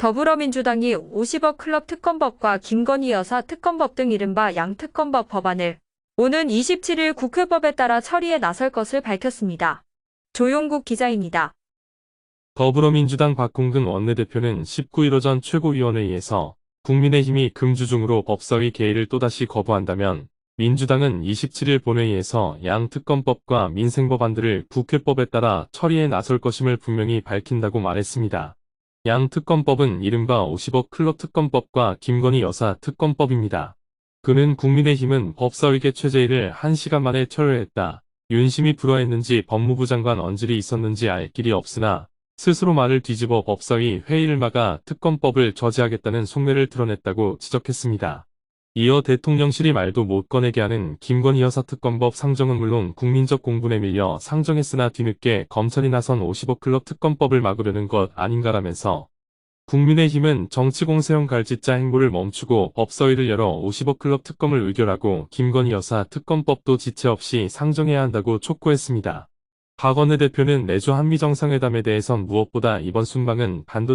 더불어민주당이 50억 클럽 특검법과 김건희 여사 특검법 등 이른바 양특검법 법안을 오는 27일 국회법에 따라 처리에 나설 것을 밝혔습니다. 조용국 기자입니다. 더불어민주당 박홍근 원내대표는 19일 오전 최고위원회의에서 국민의힘이 금주중으로 법사위 개의를 또다시 거부한다면 민주당은 27일 본회의에서 양특검법과 민생법안들을 국회법에 따라 처리에 나설 것임을 분명히 밝힌다고 말했습니다. 양 특검법은 이른바 50억 클럽 특검법과 김건희 여사 특검법입니다. 그는 국민의힘은 법사위계 최재일을 1시간 만에 철회했다. 윤심이 불허했는지 법무부 장관 언질이 있었는지 알 길이 없으나 스스로 말을 뒤집어 법사위 회의를 막아 특검법을 저지하겠다는 속내를 드러냈다고 지적했습니다. 이어 대통령실이 말도 못 꺼내게 하는 김건희 여사 특검법 상정은 물론 국민적 공분에 밀려 상정했으나 뒤늦게 검찰이 나선 50억 클럽 특검법을 막으려는 것 아닌가라면서 국민의힘은 정치공세형 갈짓자 행보를 멈추고 법사위를 열어 50억 클럽 특검을 의결하고 김건희 여사 특검법도 지체 없이 상정해야 한다고 촉구했습니다. 박원내 대표는 내주 한미 정상회담에 대해선 무엇보다 이번 순방은 반도체